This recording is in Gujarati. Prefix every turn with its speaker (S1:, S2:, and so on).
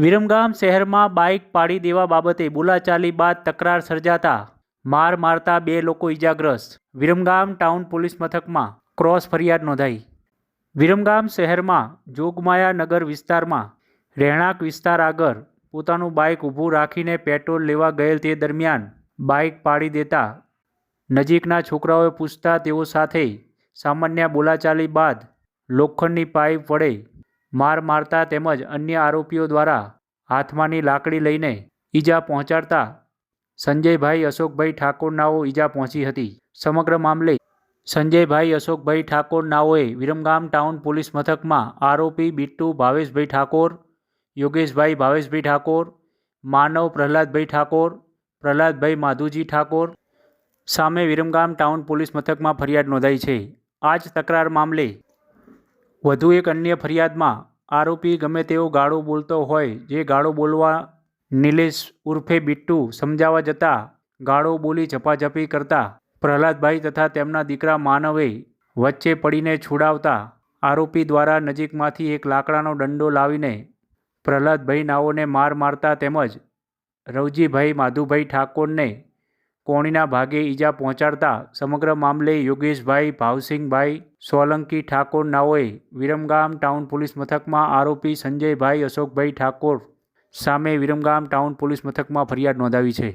S1: વિરમગામ શહેરમાં બાઇક પાડી દેવા બાબતે બોલાચાલી બાદ તકરાર સર્જાતા માર મારતા બે લોકો ઇજાગ્રસ્ત વિરમગામ ટાઉન પોલીસ મથકમાં ક્રોસ ફરિયાદ નોંધાઈ. વિરમગામ શહેરમાં જોગમાયા નગર વિસ્તારમાં રહેણાંક વિસ્તાર આગળ પોતાનું બાઇક ઊભું રાખીને પેટ્રોલ લેવા ગયેલ તે દરમિયાન બાઇક પાડી દેતા નજીકના છોકરાઓએ પૂછતા તેઓ સાથે સામાન્ય બોલાચાલી બાદ લોખંડની પાઇપ વડે માર મારતા તેમજ અન્ય આરોપીઓ દ્વારા હાથમાંની લાકડી લઈને ઈજા પહોંચાડતા સંજયભાઈ અશોકભાઈ ઠાકોરનાઓ ઈજા પહોંચી હતી. સમગ્ર મામલે સંજયભાઈ અશોકભાઈ ઠાકોરનાઓએ વિરમગામ ટાઉન પોલીસ મથકમાં આરોપી બિટ્ટુ ભાવેશભાઈ ઠાકોર, યોગેશભાઈ ભાવેશભાઈ ઠાકોર, માનવ પ્રહલાદભાઈ ઠાકોર, પ્રહલાદભાઈ માધુજી ઠાકોર સામે વિરમગામ ટાઉન પોલીસ મથકમાં ફરિયાદ નોંધાઈ છે. આ જ તકરાર મામલે વધુ એક અન્ય ફરિયાદમાં, આરોપી ગમે તેવો ગાળો બોલતો હોય, જે ગાળો બોલવા નિલેશ ઉર્ફે બિટ્ટુ સમજાવવા જતાં ગાળો બોલી ઝપાઝપી કરતા પ્રહલાદભાઈ તથા તેમના દીકરા માનવે વચ્ચે પડીને છોડાવતા આરોપી દ્વારા નજીકમાંથી એક લાકડાનો દંડો લાવીને પ્રહલાદભાઈ નાઓને માર મારતા તેમજ રવજીભાઈ માધુભાઈ ઠાકોરને કોણીના ભાગે ઈજા પહોંચાડતા સમગ્ર મામલે યોગેશભાઈ ભાવસિંહભાઈ સોલંકી ઠાકોર નાઓએ વિરમગામ ટાઉન પોલીસ મથકમાં આરોપી સંજયભાઈ અશોકભાઈ ઠાકોર સામે વિરમગામ ટાઉન પોલીસ મથકમાં ફરિયાદ નોંધાવી છે.